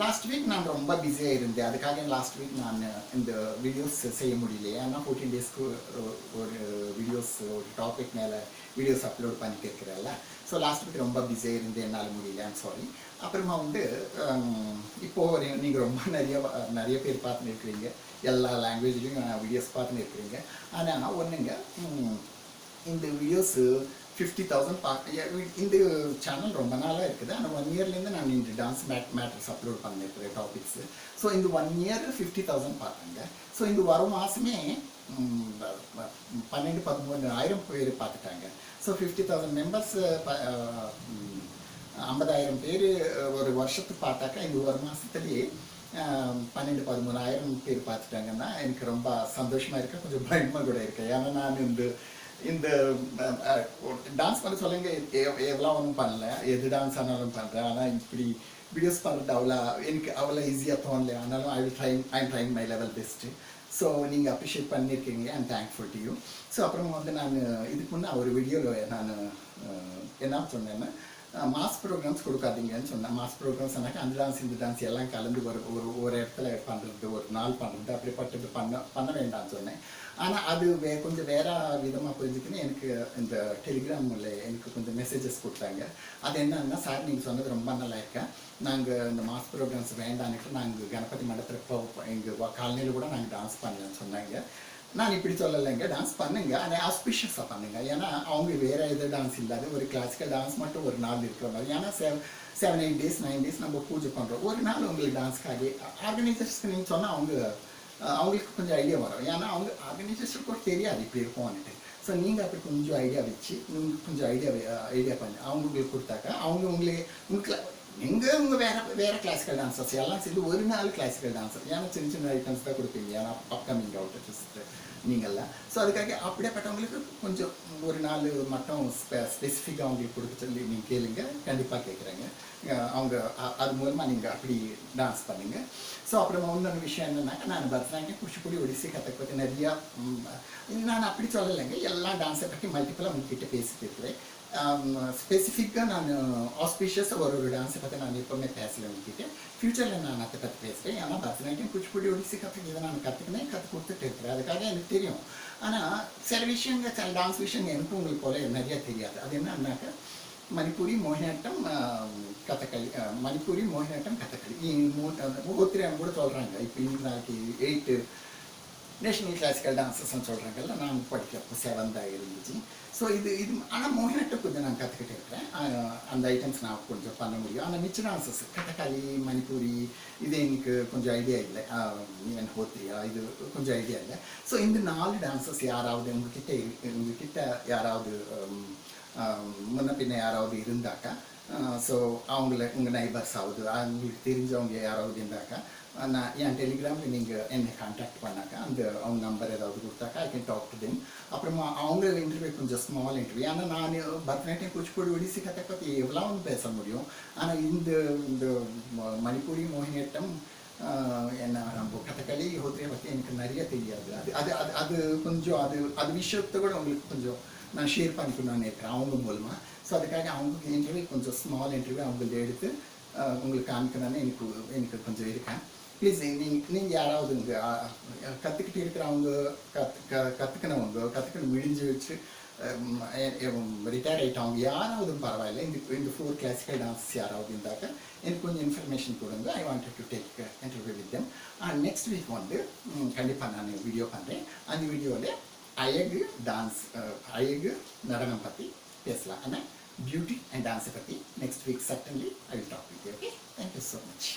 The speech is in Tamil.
லாஸ்ட் வீக் நான் ரொம்ப பிஸியாக இருந்தேன். அதுக்காக லாஸ்ட் வீக் நான் இந்த வீடியோஸ் செய்ய முடியல ஏன்னா ஃபோர்டீன் டேஸ்க்கு ஒரு வீடியோஸ் ஒரு டாபிக் மேலே வீடியோஸ் அப்லோட் பண்ணிட்டு இருக்கிறேன்ல. ஸோ லாஸ்ட் வீக் ரொம்ப பிஸியாக இருந்து என்னால் முடியலன்னு சாரி அப்புறமா வந்து இப்போது இப்போ நீங்கள் ரொம்ப நிறைய நிறைய பேர் பார்த்துன்னு இருக்கிறீங்க. எல்லா லாங்குவேஜ்லேயும் வீடியோஸ் பார்த்துன்னு இருக்கிறீங்க. ஆனால் ஒன்றுங்க இந்த வீடியோஸு ஃபிஃப்டி தௌசண்ட் பார்க்க இந்த சேனல் ரொம்ப நாளாக இருக்குது. ஆனால் ஒன் இயர்லேருந்து நான் இந்த டான்ஸ் மேட் மேட்டர்ஸ் அப்லோட் பண்ணிருக்கிறேன் டாபிக்ஸு ஸோ இந்த ஒன் இயர் ஃபிஃப்டி தௌசண்ட் பார்த்தாங்க ஸோ இந்த வரும் மாதமே பன்னெண்டு பதிமூணு ஆயிரம் பேர் பார்த்துட்டாங்க ஸோ ஃபிஃப்டி தௌசண்ட் மெம்பர்ஸ் ஐம்பதாயிரம் பேர் ஒரு வருஷத்துக்கு பார்த்தாக்கா இந்த ஒரு மாதத்துலேயே பன்னெண்டு பதிமூணாயிரம் பேர் பார்த்துட்டாங்கன்னா எனக்கு ரொம்ப சந்தோஷமாக இருக்கேன் கொஞ்சம் பயமாக கூட இருக்குது ஏன்னா நான் இந்த இந்த டான்ஸ் பண்ண சொல்லுங்க. எவ்வளோ ஒன்றும் பண்ணல. எது டான்ஸ் ஆனாலும் பண்ணுறேன் ஆனால் இப்படி வீடியோஸ் பண்ணுறது அவ்வளோ எனக்கு அவ்வளோ ஈஸியாக தோணல. ஆனாலும் I will try I am trying my level best so நீங்கள் அப்ரிஷியேட் பண்ணியிருக்கீங்க. And thankful to you so அப்புறம் வந்து நான் இதுக்கு முன்னே ஒரு வீடியோவில் நான் என்ன சொன்னேன்னா மாஸ் ப்ரோக்ராம்ஸ் கொடுக்காதீங்கன்னு சொன்னேன். மாஸ் ப்ரோக்ராம்ஸ் சொன்னாக்க அந்த டான்ஸ் இந்த டான்ஸ் எல்லாம் கலந்து ஒரு ஒரு ஒரு இடத்துல பண்ணுறது ஒரு நாள் பண்ணுறது அப்படிப்பட்டது பண்ண பண்ண வேண்டாம்னு சொன்னேன். ஆனால் அது வே கொஞ்சம் வேற விதமாக புரிஞ்சுக்கின்னு எனக்கு இந்த டெலிகிராமில் எனக்கு கொஞ்சம் மெசேஜஸ் கொடுத்தாங்க. அது என்னன்னா சார் நீங்கள் சொன்னது ரொம்ப நல்லா இருக்கேன் நாங்கள் இந்த மாஸ் ப்ரோக்ராம்ஸ் வேண்டான்னுட்டு நாங்கள் கணபதி மண்டபத்தில் எங்கள் காலனியில் கூட நாங்கள் டான்ஸ் பண்ணலன்னு சொன்னாங்க. நான் இப்படி சொல்லலைங்க டான்ஸ் பண்ணுங்க ஆனால் ஆஸ்பிஷியஸாக பண்ணுங்க. ஏன்னா அவங்க வேற எது டான்ஸ் இல்லாத ஒரு கிளாசிக்கல் டான்ஸ் மட்டும் ஒரு நாள் இருக்கிற மாதிரி. ஏன்னா sev seven eight days nine days நம்ம பூஜை பண்ணுறோம் ஒரு நாள் உங்களுக்கு டான்ஸ்க்காக ஆர்கனைசர்ஸ்க்கு நீங்கள் சொன்னால் அவங்க அவங்களுக்கு கொஞ்சம் ஐடியா வரும். ஏன்னா அவங்க ஆர்கனைசர்ஸ்க்கு கூட தெரியாது இப்படி இருக்கும்னுட்டு. ஸோ நீங்கள் அப்படி கொஞ்சம் ஐடியா வச்சு நீங்கள் கொஞ்சம் ஐடியா ஐடியா பண்ணி அவங்க உங்களுக்கு கொடுத்தாக்கா அவங்க உங்களே உங்களுக்கு எங்கே உங்க வேற வேற கிளாசிக்கல் டான்சர்ஸ் எல்லாம் சேர்ந்து ஒரு நாள் கிளாசிக்கல் டான்சர் ஏன்னா சின்ன சின்ன ஐட்டம்ஸ் தான் கொடுப்பீங்க. ஏன்னா அப்கமிங் அவுட் நீங்கள்லாம் ஸோ அதுக்காக அப்படியேப்பட்டவங்களுக்கு கொஞ்சம் ஒரு நாள் மட்டும் ஸ்பெசிஃபிக்காக அவங்களுக்கு கொடுக்க சொல்லி நீங்கள் கேளுங்க. கண்டிப்பாக கேட்குறேங்க அவங்க அது மூலமாக நீங்கள் அப்படி டான்ஸ் பண்ணுங்க. ஸோ அப்புறம் இன்னொரு விஷயம் என்னன்னாக்கா நான் பரதநாட்டியம் குச்சிப்புடி ஒடிசி கதை பற்றி நிறையா நான் அப்படி சொல்லலைங்க. எல்லா டான்ஸை பற்றி மல்டிப்புளாக உங்ககிட்ட பேசிட்டு இருக்கிறேன். Um, ஸ்பெசிஃபிக்காக நான் uh, ஆஸ்பிஷியஸாக ஒரு ஒரு டான்ஸை பற்றி நான் எப்போவுமே பேசல வந்துட்டு ஃப்யூச்சரில் நான் அதை பற்றி பேசுகிறேன் ஏன்னா பரதநாட்டியம் குச்சிப்புடி ஒடிசி கற்றுக்கு நான் கற்றுக்கினேன் கற்றுக் கொடுத்துட்டு இருக்கிறேன். அதுக்காக எனக்கு தெரியும். ஆனால் சில விஷயங்கள் சில டான்ஸ் விஷயங்கள் எனக்கு உங்களுக்கு போல நிறையா தெரியாது. அது என்னன்னாக்க மணிப்பூரி மோகினாட்டம் கதக்களி மணிப்பூரி மோகினாட்டம் கதக்களி ஒருத்தர் கூட சொல்கிறாங்க இப்போ இன்னைக்கு நாளைக்கு எயிட்டு நேஷனல் கிளாசிக்கல் டான்ஸஸ்ன்னு சொல்கிறாங்கல்ல நான் படிக்கிறப்போ செவன்த்தாக இருந்துச்சு. ஸோ இது இது ஆனால் மோகினியாட்டம் கொஞ்சம் நான் கற்றுக்கிட்டு இருக்கிறேன். அந்த ஐட்டம்ஸ் நான் கொஞ்சம் பண்ண முடியும். ஆனால் மிச்ச டான்சஸ் கதகளி மணிப்பூரி இது எனக்கு கொஞ்சம் ஐடியா இல்லை. ஈவன் ஹோத்தியா இது கொஞ்சம் ஐடியா இல்லை. ஸோ இந்த நாலு டான்சஸ் யாராவது உங்ககிட்ட இரு- உங்ககிட்ட யாராவது முன்ன பின்ன யாராவது இருந்தாக்கா ஸோ அவங்கள உங்கள் நைபர்ஸ் ஆகுது அவங்களுக்கு தெரிஞ்சவங்க யாராவது இருந்தாக்கா நான் என் டெலிகிராமில் நீங்கள் என்னை காண்டாக்ட் பண்ணாக்கா அந்த அவங்க நம்பர் ஏதாவது கொடுத்தாக்கா I can talk to them அப்புறமா அவங்க இன்டர்வியூ கொஞ்சம் ஸ்மால் இன்டர்வியூ ஆனால் நான் பரதநாட்டியம் குச்சிப்புடி ஒடிசி கதை பற்றி எவ்வளோ பேச முடியும். ஆனால் இந்த இந்த மணிப்பூரி மோகினியட்டம் என்ன நம்ம கதகளி ஹோத்ரியை பற்றி எனக்கு நிறைய தெரியாது. அது அது அது அது கொஞ்சம் அது அது விஷயத்தை கூட உங்களுக்கு கொஞ்சம் நான் ஷேர் பண்ணிக்கணும்னு இருக்கிறேன் அவங்க மூலமாக ஸோ அதுக்காக அவங்க இன்டர்வியூ கொஞ்சம் ஸ்மால் இன்டர்வியூ அவங்கள்ட்ட எடுத்து உங்களுக்கு காமிக்கணும்னு எனக்கு எனக்கு கொஞ்சம் இருக்கேன். ப்ளீஸ் நீங்கள் நீங்கள் யாராவது இங்கே கற்றுக்கிட்டு இருக்கிறவங்க கற்று க கற்றுக்கினவங்க கற்றுக்கணும் விழிஞ்சு வச்சு ரிட்டையர் ஆகிட்டவங்க யாராவது பரவாயில்ல. இந்த இந்த ஃபோர் கிளாசிக்கல் டான்ஸ் யாராவது இருந்தாக்க எனக்கு கொஞ்சம் இன்ஃபர்மேஷன் கொடுங்க. I wanted to take interview with them and next week வந்து கண்டிப்பாக நான் வீடியோ பண்ணுறேன் அந்த வீடியோவில் அழகு டான்ஸ் அழகு நடனம் பற்றி பேசலாம். ஆனால் பியூட்டி அண்ட் டான்ஸை பற்றி next week suddenly I will talk with okay thank you so much